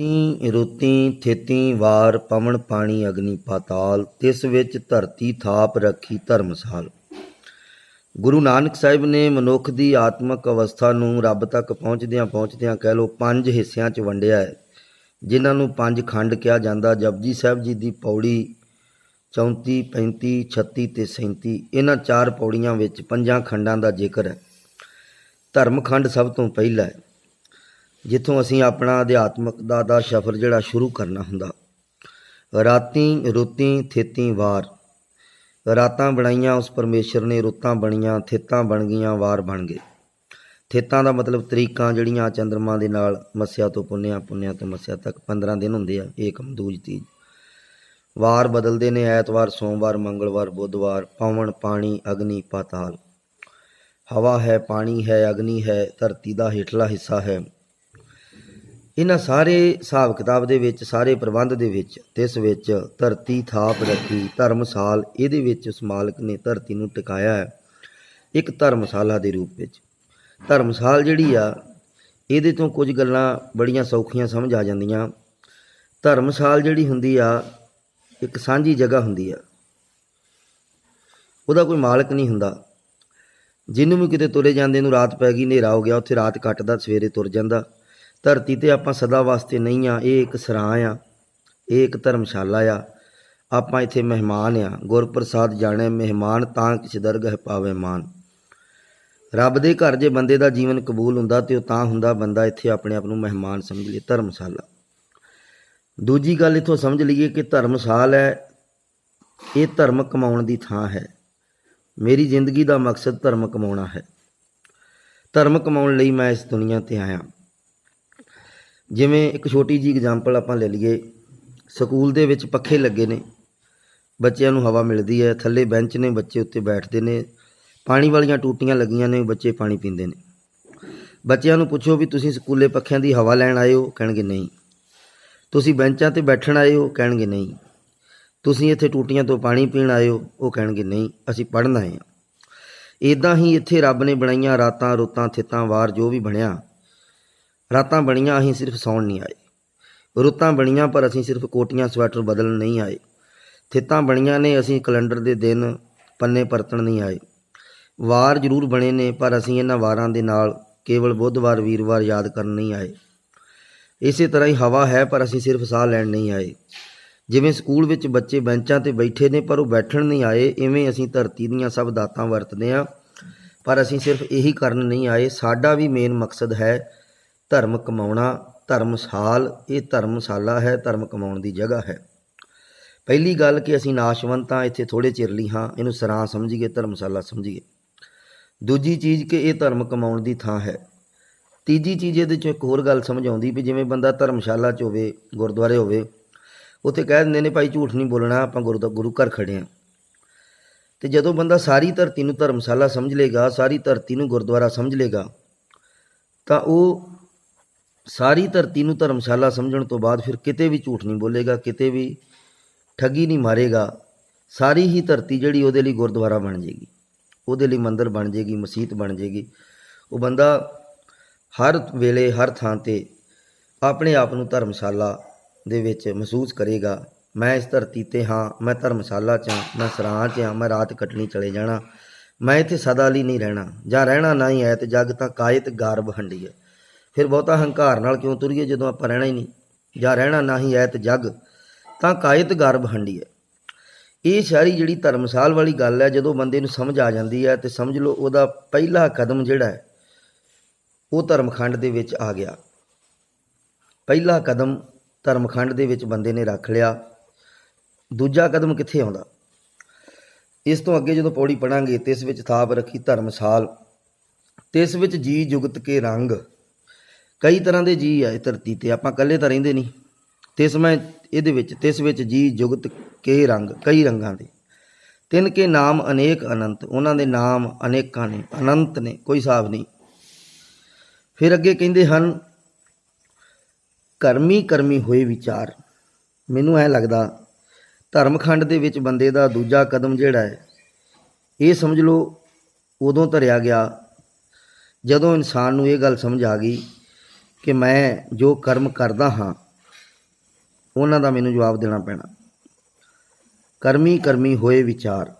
ਰਾਤੀ ਰੁੱਤੀ, ਥੇਤੀ ਵਾਰ ਪਵਨ ਪਾਣੀ ਅਗਨੀ ਪਾਤਾਲ, ਤਿਸ ਵਿੱਚ ਧਰਤੀ ਥਾਪ ਰੱਖੀ ਧਰਮਸਾਲ। ਗੁਰੂ ਨਾਨਕ ਸਾਹਿਬ ਨੇ ਮਨੁੱਖ ਦੀ ਆਤਮਿਕ ਅਵਸਥਾ ਨੂੰ ਰੱਬ ਤੱਕ ਪਹੁੰਚਦਿਆਂ ਪਹੁੰਚਦਿਆਂ ਕਹਿ ਲੋ ਪੰਜ ਹਿੱਸਿਆਂ 'ਚ ਵੰਡਿਆ ਹੈ, ਜਿਨ੍ਹਾਂ ਨੂੰ ਪੰਜ ਖੰਡ ਕਿਹਾ ਜਾਂਦਾ ਜਪਜੀ ਸਾਹਿਬ ਜੀ ਦੀ ਪੌੜੀ 34 35 36 ਤੇ 37 ਇਹਨਾਂ ਚਾਰ ਪੌੜੀਆਂ ਵਿੱਚ ਪੰਜਾਂ ਖੰਡਾਂ ਦਾ ਜ਼ਿਕਰ ਹੈ। ਧਰਮ ਖੰਡ ਸਭ ਤੋਂ ਪਹਿਲਾ ਹੈ। ਜਿੱਥੋਂ ਅਸੀਂ ਆਪਣਾ ਅਧਿਆਤਮਕ ਦਾ ਦਾ ਸਫ਼ਰ ਜਿਹੜਾ ਸ਼ੁਰੂ ਕਰਨਾ ਹੁੰਦਾ। ਰਾਤੀ ਰੁੱਤੀ, ਥੇਤੀ ਵਾਰ। ਰਾਤਾਂ ਬਣਾਈਆਂ ਉਸ ਪਰਮੇਸ਼ਰ ਨੇ, ਰੁੱਤਾਂ ਬਣੀਆਂ, ਥੇਤਾਂ ਬਣ ਗਈਆਂ, ਵਾਰ ਬਣ ਗਏ। ਥੇਤਾਂ ਦਾ ਮਤਲਬ ਤਰੀਕਾਂ ਜਿਹੜੀਆਂ ਚੰਦਰਮਾ ਦੇ ਨਾਲ ਮੱਸਿਆ ਤੋਂ ਪੁੰਨਿਆ ਪੁੰਨਿਆ ਤੋਂ ਮੱਸਿਆ ਤੱਕ 15 ਦਿਨ ਹੁੰਦੇ ਆ ਏਕਮ ਦੂਜ ਤੀਜ ਵਾਰ ਬਦਲਦੇ ਨੇ, ਐਤਵਾਰ, ਸੋਮਵਾਰ, ਮੰਗਲਵਾਰ, ਬੁੱਧਵਾਰ, ਪਵਨ, ਪਾਣੀ, ਅਗਨੀ, ਪਾਤਾਲ। ਹਵਾ ਹੈ, ਪਾਣੀ ਹੈ, ਅਗਨੀ ਹੈ, ਧਰਤੀ ਦਾ ਹੇਠਲਾ ਹਿੱਸਾ ਹੈ। ਇਹਨਾਂ ਸਾਰੇ ਹਿਸਾਬ ਕਿਤਾਬ ਦੇ ਵਿੱਚ, ਸਾਰੇ ਪ੍ਰਬੰਧ ਦੇ ਵਿੱਚ ਤੇ ਇਸ ਵਿੱਚ ਧਰਤੀ ਥਾਪ ਰੱਖੀ, ਧਰਮਸਾਲ ਇਹਦੇ ਵਿੱਚ ਉਸ ਮਾਲਕ ਨੇ ਧਰਤੀ ਨੂੰ ਟਿਕਾਇਆ ਹੈ, ਇੱਕ ਧਰਮਸ਼ਾਲਾ ਦੇ ਰੂਪ ਵਿੱਚ। ਧਰਮਸਾਲ ਜਿਹੜੀ ਆ, ਇਹਦੇ ਤੋਂ ਕੁਝ ਗੱਲਾਂ ਬੜੀਆਂ ਸੌਖੀਆਂ ਸਮਝ ਆ ਜਾਂਦੀਆਂ। ਧਰਮਸਾਲ ਜਿਹੜੀ ਹੁੰਦੀ ਆ, ਇੱਕ ਸਾਂਝੀ ਜਗ੍ਹਾ ਹੁੰਦੀ ਆ। ਉਹਦਾ ਕੋਈ ਮਾਲਕ ਨਹੀਂ ਹੁੰਦਾ। ਜਿਹਨੂੰ ਵੀ ਕਿਤੇ ਤੁਰੇ ਜਾਂਦੇ ਨੂੰ ਰਾਤ ਪੈ ਗਈ, ਹਨੇਰਾ ਹੋ ਗਿਆ, ਉੱਥੇ ਰਾਤ ਕੱਟਦਾ, ਸਵੇਰੇ ਤੁਰ ਜਾਂਦਾ। ਧਰਤੀ ਤੇ ਆਪਾਂ ਸਦਾ ਵਾਸਤੇ ਨਹੀਂ ਆ, ਇਹ ਇੱਕ ਸਰਾਂ ਆ, ਇਹ ਇੱਕ ਧਰਮਸ਼ਾਲਾ ਆ। ਆਪਾਂ ਇੱਥੇ ਮਹਿਮਾਨ ਆ, ਗੁਰਪ੍ਰਸਾਦ ਜਾਣੇ ਮਹਿਮਾਨ ਤਾਂ ਕਿਛ ਦਰਗਹ ਪਾਵੇ ਮਾਨ। ਰੱਬ ਦੇ ਘਰ ਜੇ ਬੰਦੇ ਦਾ ਜੀਵਨ ਕਬੂਲ ਹੁੰਦਾ ਤੇ ਉਹ ਤਾਂ ਹੁੰਦਾ ਬੰਦਾ ਇੱਥੇ ਆਪਣੇ ਆਪ ਨੂੰ ਮਹਿਮਾਨ ਸਮਝ ਲੇ ਧਰਮਸ਼ਾਲਾ। ਦੂਜੀ ਗੱਲ ਇਥੋਂ ਸਮਝ ਲਈਏ ਕਿ ਧਰਮਸਾਲ ਹੈ, ਇਹ ਧਰਮ ਕਮਾਉਣ ਦੀ ਥਾਂ ਹੈ। ਮੇਰੀ ਜ਼ਿੰਦਗੀ ਦਾ ਮਕਸਦ ਧਰਮ ਕਮਾਉਣਾ ਹੈ। ਧਰਮ ਕਮਾਉਣ ਲਈ ਮੈਂ ਇਸ ਦੁਨੀਆ ਤੇ ਆਇਆ। ਜਿਵੇਂ ਇੱਕ ਛੋਟੀ ਜੀ ਐਗਜ਼ਾਮਪਲ ਆਪਾਂ ਲੈ ਲਈਏ, ਸਕੂਲ ਦੇ ਵਿੱਚ ਪੱਖੇ ਲੱਗੇ ਨੇ, ਬੱਚਿਆਂ ਨੂੰ ਹਵਾ ਮਿਲਦੀ ਹੈ, ਥੱਲੇ ਬੈਂਚ ਨੇ, ਬੱਚੇ ਉੱਤੇ ਬੈਠਦੇ ਨੇ, ਪਾਣੀ ਵਾਲੀਆਂ ਟੂਟੀਆਂ ਲੱਗੀਆਂ ਨੇ, ਬੱਚੇ ਪਾਣੀ ਪੀਂਦੇ ਨੇ। ਬੱਚਿਆਂ ਨੂੰ ਪੁੱਛੋ ਵੀ ਤੁਸੀਂ ਸਕੂਲੇ ਪੱਖਿਆਂ ਦੀ ਹਵਾ ਲੈਣ ਆਏ ਹੋ, ਕਹਿਣਗੇ ਨਹੀਂ। ਤੁਸੀਂ ਬੈਂਚਾਂ ਤੇ ਬੈਠਣ ਆਏ ਹੋ, ਕਹਿਣਗੇ ਨਹੀਂ। ਤੁਸੀਂ ਇੱਥੇ ਟੂਟੀਆਂ ਤੋਂ ਪਾਣੀ ਪੀਣ ਆਏ ਹੋ, ਉਹ ਕਹਿਣਗੇ ਨਹੀਂ, ਅਸੀਂ ਪੜ੍ਹਨ ਆਏ ਹਾਂ। ਇਦਾਂ ਹੀ ਇੱਥੇ ਰੱਬ ਨੇ ਬਣਾਈਆਂ ਰਾਤਾਂ, ਰੁੱਤਾਂ ਥਿੱਤਾਂ ਵਾਰ ਜੋ ਵੀ ਬਣਿਆ ਰਾਤਾਂ ਬਣੀਆਂ ਅਸੀਂ ਸਿਰਫ ਸੌਣ ਨਹੀਂ ਆਏ। ਰੁੱਤਾਂ ਬਣੀਆਂ ਪਰ ਅਸੀਂ ਸਿਰਫ ਕੋਟੀਆਂ, ਸਵੈਟਰ ਬਦਲਣ ਨਹੀਂ ਆਏ। ਥਿੱਤਾਂ ਬਣੀਆਂ ਨੇ, ਅਸੀਂ ਕੈਲੰਡਰ ਦੇ ਦਿਨ ਪੰਨੇ ਪਰਤਣ ਨਹੀਂ ਆਏ। ਵਾਰ ਜ਼ਰੂਰ ਬਣੇ ਨੇ, ਪਰ ਅਸੀਂ ਇਹਨਾਂ ਵਾਰਾਂ ਦੇ ਨਾਲ ਕੇਵਲ ਬੁੱਧਵਾਰ, ਵੀਰਵਾਰ ਯਾਦ ਕਰਨ ਨਹੀਂ ਆਏ। ਇਸੇ ਤਰ੍ਹਾਂ ਹੀ ਹਵਾ ਹੈ, ਪਰ ਅਸੀਂ ਸਿਰਫ ਸਾਹ ਲੈਣ ਨਹੀਂ ਆਏ। ਜਿਵੇਂ ਸਕੂਲ ਵਿੱਚ ਬੱਚੇ ਬੈਂਚਾਂ ਤੇ ਬੈਠੇ ਨੇ, ਪਰ ਉਹ ਬੈਠਣ ਨਹੀਂ ਆਏ, ਇਵੇਂ ਅਸੀਂ ਧਰਤੀ ਦੀਆਂ ਸਭ ਦਾਤਾਂ ਵਰਤਦੇ ਹਾਂ। ਪਰ ਅਸੀਂ ਸਿਰਫ ਇਹੀ ਕਰਨ ਨਹੀਂ ਆਏ, ਸਾਡਾ ਵੀ ਮੇਨ ਮਕਸਦ ਹੈ ਧਰਮ ਕਮਾਉਣਾ ਧਰਮਸਾਲ ਇਹ ਧਰਮਸ਼ਾਲਾ ਹੈ, ਧਰਮ ਕਮਾਉਣ ਦੀ ਜਗ੍ਹਾ ਹੈ। ਪਹਿਲੀ ਗੱਲ ਕਿ ਅਸੀਂ ਨਾਸ਼ਵੰਤ ਹਾਂ, ਇੱਥੇ ਥੋੜੇ ਚਿਰ ਲਈ ਹਾਂ, ਇਹਨੂੰ ਸਰਾਂ ਸਮਝੀਏ, ਧਰਮਸ਼ਾਲਾ ਸਮਝੀਏ। ਦੂਜੀ ਚੀਜ਼ ਕਿ ਇਹ ਧਰਮ ਕਮਾਉਣ ਦੀ ਥਾਂ ਹੈ। ਤੀਜੀ ਚੀਜ਼ ਇਹਦੇ ਚੋਂ ਇੱਕ ਹੋਰ ਗੱਲ ਸਮਝ ਆਉਂਦੀ ਵੀ ਜਿਵੇਂ ਬੰਦਾ ਧਰਮਸ਼ਾਲਾ 'ਚ ਹੋਵੇ, ਗੁਰਦੁਆਰੇ ਹੋਵੇ, ਉੱਥੇ ਕਹਿ ਦਿੰਦੇ ਨੇ, ਭਾਈ ਝੂਠ ਨਹੀਂ ਬੋਲਣਾ, ਆਪਾਂ ਗੁਰੂ ਦਾ, ਗੁਰੂ ਘਰ ਖੜੇ ਹਾਂ ਤੇ ਜਦੋਂ ਬੰਦਾ ਸਾਰੀ ਧਰਤੀ ਨੂੰ ਧਰਮਸ਼ਾਲਾ ਸਮਝ ਲੇਗਾ ਸਾਰੀ ਧਰਤੀ ਨੂੰ ਗੁਰਦੁਆਰਾ ਸਮਝ ਲੇਗਾ ਤਾਂ ਉਹ ਸਾਰੀ ਧਰਤੀ ਨੂੰ ਧਰਮਸ਼ਾਲਾ ਸਮਝਣ ਤੋਂ ਬਾਅਦ ਫਿਰ ਕਿਤੇ ਵੀ ਝੂਠ ਨਹੀਂ ਬੋਲੇਗਾ, ਕਿਤੇ ਵੀ ਠੱਗੀ ਨਹੀਂ ਮਾਰੇਗਾ, ਸਾਰੀ ਹੀ ਧਰਤੀ ਜਿਹੜੀ ਉਹਦੇ ਲਈ ਗੁਰਦੁਆਰਾ ਬਣ ਜੇਗੀ, ਉਹਦੇ ਲਈ ਮੰਦਿਰ ਬਣ ਜੇਗੀ, ਮਸਜਿਦ ਬਣ ਜੇਗੀ। ਉਹ ਬੰਦਾ ਹਰ ਵੇਲੇ, ਹਰ ਥਾਂ ਤੇ ਆਪਣੇ ਆਪ ਨੂੰ ਧਰਮਸ਼ਾਲਾ ਦੇ ਵਿੱਚ ਮਹਿਸੂਸ ਕਰੇਗਾ, ਮੈਂ ਇਸ ਧਰਤੀ ਤੇ ਹਾਂ, ਮੈਂ ਧਰਮਸ਼ਾਲਾ 'ਚ ਹਾਂ, ਮੈਂ ਸਰਾਂ 'ਚ ਹਾਂ, ਮੈਂ ਰਾਤ ਕੱਟਣੀ ਚਲੇ ਜਾਣਾ, ਮੈਂ ਇੱਥੇ ਸਦਾ ਲਈ ਨਹੀਂ ਰਹਿਣਾ, ਜਾਂ ਰਹਿਣਾ ਨਹੀਂ ਹੈ ਤੇ ਜਗ ਤਾਂ ਕਾਇਤ ਗਾਰਬ ਹੰਡੀ ਹੈ। ਫਿਰ ਬਹੁਤਾ ਹੰਕਾਰ ਨਾਲ ਕਿਉਂ ਤੁਰੀਏ ਜਦੋਂ ਆਪਾਂ ਰਹਿਣਾ ਹੀ ਨਹੀਂ? ਜਾਂ ਰਹਿਣਾ ਨਾ ਹੀ ਐਤ ਜਗ, ਤਾਂ ਕਾਇਤ ਗਰਭ ਹੰਡੀ ਹੈ। ਇਹ ਸਾਰੀ ਜਿਹੜੀ ਧਰਮਸਾਲ ਵਾਲੀ ਗੱਲ ਹੈ, ਜਦੋਂ ਬੰਦੇ ਨੂੰ ਸਮਝ ਆ ਜਾਂਦੀ ਹੈ ਤੇ ਸਮਝ ਲਓ ਉਹਦਾ ਪਹਿਲਾ ਕਦਮ ਜਿਹੜਾ ਹੈ, ਉਹ ਧਰਮਖੰਡ ਦੇ ਵਿੱਚ ਆ ਗਿਆ। ਪਹਿਲਾ ਕਦਮ ਧਰਮਖੰਡ ਦੇ ਵਿੱਚ ਬੰਦੇ ਨੇ ਰੱਖ ਲਿਆ। ਦੂਜਾ ਕਦਮ ਕਿੱਥੇ ਆਉਂਦਾ? ਇਸ ਤੋਂ ਅੱਗੇ ਜਦੋਂ ਪੌੜੀ ਪੜਾਂਗੇ ਤੇ ਇਸ ਵਿੱਚ ਥਾਪ ਰੱਖੀ ਧਰਮਸਾਲ ਤੇ ਇਸ ਵਿੱਚ ਜੀ ਜੁਗਤ ਕੇ ਰੰਗ ਕਈ ਤਰ੍ਹਾਂ ਦੇ ਜੀ ਆ ਇਹ ਧਰਤੀ ਤੇ, ਆਪਾਂ ਇਕੱਲੇ ਤਾਂ ਰਹਿੰਦੇ ਨਹੀਂ। ਤਿਸ ਮੈਂ ਇਹਦੇ ਵਿੱਚ, ਤਿਸ ਵਿੱਚ ਜੀ ਜੁਗਤ, ਕੇ ਰੰਗ, ਕਈ ਰੰਗਾਂ ਦੇ। ਤਿੰਨ ਕੇ ਨਾਮ ਅਨੇਕ ਅਨੰਤ, ਉਹਨਾਂ ਦੇ ਨਾਮ ਅਨੇਕਾਂ ਨੇ, ਅਨੰਤ ਨੇ, ਕੋਈ ਹਿਸਾਬ ਨਹੀਂ। ਫਿਰ ਅੱਗੇ ਕਹਿੰਦੇ ਹਨ, ਕਰਮੀ ਕਰਮੀ ਹੋਏ ਵਿਚਾਰ। ਮੈਨੂੰ ਐ ਲੱਗਦਾ, ਧਰਮਖੰਡ ਦੇ ਵਿੱਚ ਬੰਦੇ ਦਾ ਦੂਜਾ ਕਦਮ ਜਿਹੜਾ ਹੈ, ਇਹ ਸਮਝ ਲਓ, ਉਦੋਂ ਧਰਿਆ ਗਿਆ, ਜਦੋਂ ਇਨਸਾਨ ਨੂੰ ਇਹ ਗੱਲ ਸਮਝ ਆ ਗਈ ਕਿ ਮੈਂ ਜੋ ਕਰਮ ਕਰਦਾ ਹਾਂ, ਉਹਨਾਂ ਦਾ ਮੈਨੂੰ ਜਵਾਬ ਦੇਣਾ ਪੈਣਾ। ਕਰਮੀ ਕਰਮੀ ਹੋਏ ਵਿਚਾਰ।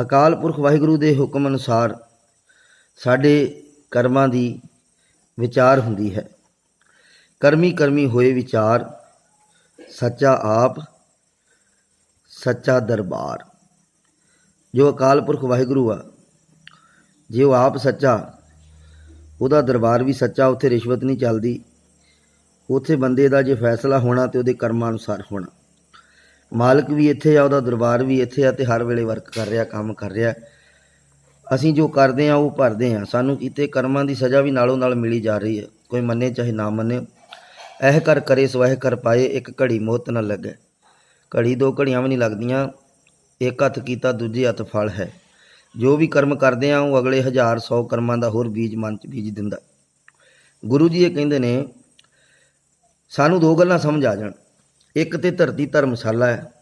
ਅਕਾਲ ਪੁਰਖ ਵਾਹਿਗੁਰੂ ਦੇ ਹੁਕਮ ਅਨੁਸਾਰ ਸਾਡੇ ਕਰਮਾਂ ਦੀ ਵਿਚਾਰ ਹੁੰਦੀ ਹੈ। ਕਰਮੀ ਕਰਮੀ ਹੋਏ ਵਿਚਾਰ, ਸੱਚਾ ਆਪ, ਸੱਚਾ ਦਰਬਾਰ। ਜੋ ਅਕਾਲ ਪੁਰਖ ਵਾਹਿਗੁਰੂ ਆ, ਜੇ ਉਹ ਆਪ ਸੱਚਾ ਉਹਦਾ ਦਰਬਾਰ ਵੀ ਸੱਚਾ, ਉੱਥੇ ਰਿਸ਼ਵਤ ਨਹੀਂ ਚੱਲਦੀ। ਉੱਥੇ ਬੰਦੇ ਦਾ ਜੇ ਫੈਸਲਾ ਹੋਣਾ ਤੇ ਉਹਦੇ ਕਰਮਾਂ ਅਨੁਸਾਰ ਹੋਣਾ। ਮਾਲਕ ਵੀ ਇੱਥੇ ਆ, ਉਹਦਾ ਦਰਬਾਰ ਵੀ ਇੱਥੇ ਆ ਤੇ ਹਰ ਵੇਲੇ ਵਰਕ ਕਰ ਰਿਹਾ, ਕੰਮ ਕਰ ਰਿਹਾ। ਅਸੀਂ ਜੋ ਕਰਦੇ ਆ, ਉਹ ਭਰਦੇ ਆ। ਸਾਨੂੰ ਕੀਤੇ ਕਰਮਾਂ ਦੀ ਸਜ਼ਾ ਵੀ ਨਾਲੋਂ ਨਾਲ ਮਿਲੀ ਜਾ ਰਹੀ ਹੈ। ਕੋਈ ਮੰਨੇ ਚਾਹੇ ਨਾ ਮੰਨੇ। ਇਹ ਕਰ ਕਰੇ ਸਵਹਿ ਕਰ ਪਾਏ, ਇੱਕ ਘੜੀ ਮੋਤ ਨਾ ਲੱਗੇ। ਘੜੀ ਦੋ ਘੜੀਆਂ ਵੀ ਨਹੀਂ ਲੱਗਦੀਆਂ। ਇੱਕ ਹੱਥ ਕੀਤਾ, ਦੂਜੇ ਹੱਥ ਫਲ ਹੈ। ਜੋ ਵੀ ਕਰਮ ਕਰਦੇ ਆ, ਉਹ ਅਗਲੇ ਹਜ਼ਾਰ ਸੌ ਕਰਮਾਂ ਦਾ ਹੋਰ ਬੀਜ ਮਨ ਚ ਬੀਜ ਦਿੰਦਾ। ਗੁਰੂ ਜੀ ਇਹ ਕਹਿੰਦੇ ਨੇ, ਸਾਨੂੰ ਦੋ ਗੱਲਾਂ ਸਮਝ ਆ ਜਾਣ। ਇੱਕ ਤੇ ਧਰਤੀ ਧਰਮਸ਼ਾਲਾ ਹੈ,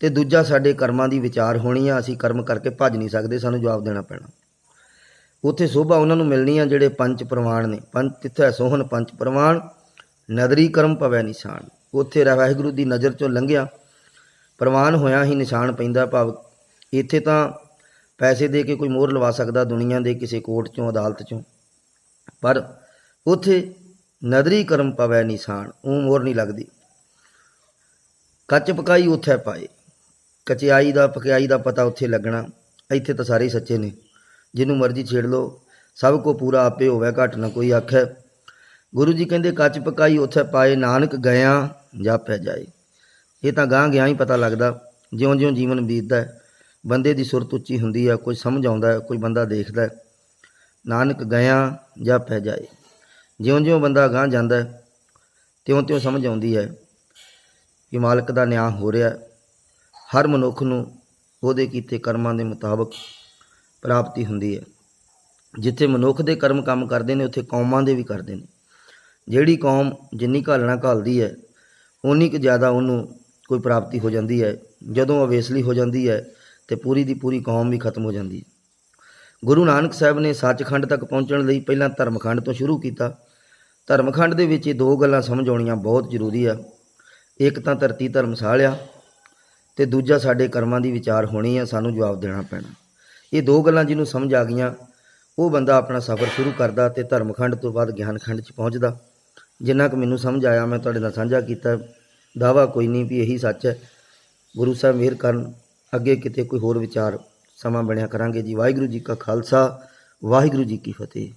ਤੇ ਦੂਜਾ ਸਾਡੇ ਕਰਮਾਂ ਦੀ ਵਿਚਾਰ ਹੋਣੀ ਆ, ਅਸੀਂ ਕਰਮ ਕਰਕੇ ਭੱਜ ਨਹੀਂ ਸਕਦੇ, ਸਾਨੂੰ ਜਵਾਬ ਦੇਣਾ ਪੈਣਾ। ਉੱਥੇ ਸੋਭਾ ਉਹਨਾਂ ਨੂੰ ਮਿਲਣੀ ਆ, ਜਿਹੜੇ ਪੰਜ ਪ੍ਰਮਾਣ ਨੇ। ਪੰਜ, ਤਿੱਥੈ ਸੋਹਣ ਪੰਜ ਪ੍ਰਮਾਣ ਨਦਰੀ ਕਰਮ ਪਵੈ ਨਿਸ਼ਾਨ। ਉੱਥੇ ਵਾਹਿਗੁਰੂ ਦੀ ਨਜ਼ਰ ਚੋਂ ਲੰਘਿਆ। ਪ੍ਰਵਾਨ ਹੋਇਆ ਹੀ ਨਿਸ਼ਾਨ ਪੈਂਦਾ ਭਾਵ, ਇੱਥੇ ਤਾਂ ਪੈਸੇ ਦੇ ਕੇ ਕੋਈ ਮੋਹਰ ਲਵਾ ਸਕਦਾ ਦੁਨੀਆ ਦੇ ਕਿਸੇ ਕੋਰਟ ਚੋਂ, ਅਦਾਲਤ ਚੋਂ। ਪਰ ਉੱਥੇ ਨਦਰੀ ਕਰਮ ਪਵੈ ਨਿਸ਼ਾਨ ਉਹ ਮੋਹਰ ਨਹੀਂ ਲੱਗਦੀ। ਕੱਚ ਪਕਾਈ ਉੱਥੇ ਪਾਏ। ਕਚਿਆਈ ਦਾ, ਪਕਿਆਈ ਦਾ ਪਤਾ ਉੱਥੇ ਲੱਗਣਾ। ਇੱਥੇ ਤਾਂ ਸਾਰੇ ਸੱਚੇ ਨੇ। ਜਿਹਨੂੰ ਮਰਜ਼ੀ ਛੇੜ ਲੋ ਸਭ ਕੋ ਪੂਰਾ ਆਪੇ ਹੋਵੇ, ਘਟ ਨਾ ਕੋਈ ਆਖੈ। ਗੁਰੂ ਜੀ ਕਹਿੰਦੇ, ਕੱਚ ਪਕਾਈ ਉੱਥੇ ਪਾਏ, ਨਾਨਕ ਗਿਆ ਜਾਪੈ ਜਾਏ। ਇਹ ਤਾਂ ਗਾਂ ਗਿਆ ਹੀ ਪਤਾ ਲੱਗਦਾ। ਜਿਉਂ-ਜਿਉਂ ਜੀਵਨ ਬੀਤਦਾ ਹੈ। ਬੰਦੇ ਦੀ ਸੁਰਤ ਉੱਚੀ ਹੁੰਦੀ ਹੈ ਕੋਈ ਸਮਝ ਆਉਂਦਾ ਹੈ ਕੋਈ ਬੰਦਾ ਦੇਖਦਾ ਹੈ। ਨਾਨਕ ਗਿਆ ਜਾਪੈ ਜਾਏ। ਜਿਉਂ-ਜਿਉਂ ਬੰਦਾ ਗਾਂ ਜਾਂਦਾ ਹੈ, ਤਿਉਂ-ਤਿਉਂ ਸਮਝ ਆਉਂਦੀ ਹੈ ਕਿ ਮਾਲਕ ਦਾ ਨਿਆਂ ਹੋ ਰਿਹਾ ਹੈ। ਹਰ ਮਨੁੱਖ ਨੂੰ ਉਹਦੇ ਕੀਤੇ ਕਰਮਾਂ ਦੇ ਮੁਤਾਬਕ ਪ੍ਰਾਪਤੀ ਹੁੰਦੀ ਹੈ। ਜਿੱਥੇ ਮਨੁੱਖ ਦੇ ਕਰਮ ਕੰਮ ਕਰਦੇ ਨੇ, ਉੱਥੇ ਕੌਮਾਂ ਦੇ ਵੀ ਕਰਦੇ ਨੇ। ਜਿਹੜੀ ਕੌਮ ਜਿੰਨੀ ਘਾਲਣਾ ਘਾਲਦੀ ਹੈ ਉਨੀ ਕੁ ਜ਼ਿਆਦਾ ਉਹਨੂੰ ਕੋਈ ਪ੍ਰਾਪਤੀ ਹੋ ਜਾਂਦੀ ਹੈ। ਜਦੋਂ ਅਵੇਸਲੀ ਹੋ ਜਾਂਦੀ ਹੈ ਤੇ ਪੂਰੀ ਦੀ ਪੂਰੀ ਕੌਮ ਵੀ ਖਤਮ ਹੋ ਜਾਂਦੀ ਹੈ। ਗੁਰੂ ਨਾਨਕ ਸਾਹਿਬ ਨੇ ਸੱਚਖੰਡ ਤੱਕ ਪਹੁੰਚਣ ਲਈ ਪਹਿਲਾਂ ਧਰਮਖੰਡ ਤੋਂ ਸ਼ੁਰੂ ਕੀਤਾ। ਧਰਮਖੰਡ ਦੇ ਵਿੱਚ ਇਹ ਦੋ ਗੱਲਾਂ ਸਮਝ ਆਉਣੀਆਂ ਬਹੁਤ ਜ਼ਰੂਰੀ ਆ। ਇੱਕ ਤਾਂ ਧਰਤੀ ਧਰਮਸਾਲ ਆ ਤੇ ਦੂਜਾ ਸਾਡੇ ਕਰਮਾਂ ਦੀ ਵਿਚਾਰ ਹੋਣੀ ਆ, ਸਾਨੂੰ ਜਵਾਬ ਦੇਣਾ ਪੈਣਾ। ਇਹ ਦੋ ਗੱਲਾਂ ਜਿਹਨੂੰ ਸਮਝ ਆ ਗਈਆਂ, ਉਹ ਬੰਦਾ ਆਪਣਾ ਸਫ਼ਰ ਸ਼ੁਰੂ ਕਰਦਾ ਤੇ ਧਰਮਖੰਡ ਤੋਂ ਬਾਅਦ ਗਿਆਨਖੰਡ 'ਚ ਪਹੁੰਚਦਾ। ਜਿੰਨਾ ਕੁ ਮੈਨੂੰ ਸਮਝ ਆਇਆ, ਮੈਂ ਤੁਹਾਡੇ ਨਾਲ ਸਾਂਝਾ ਕੀਤਾ। ਦਾਵਾ ਕੋਈ ਨਹੀਂ ਵੀ ਇਹੀ ਸੱਚ ਹੈ। ਗੁਰੂ ਸਾਹਿਬ ਮਿਹਰ ਕਰਨ ਅੱਗੇ ਕਿਤੇ ਕੋਈ ਹੋਰ ਵਿਚਾਰ ਸਮਾਂ ਬਣਿਆ ਕਰਾਂਗੇ ਜੀ। ਵਾਹਿਗੁਰੂ ਜੀ ਕਾ ਖਾਲਸਾ, ਵਾਹਿਗੁਰੂ ਜੀ ਕੀ ਫਤਿਹ।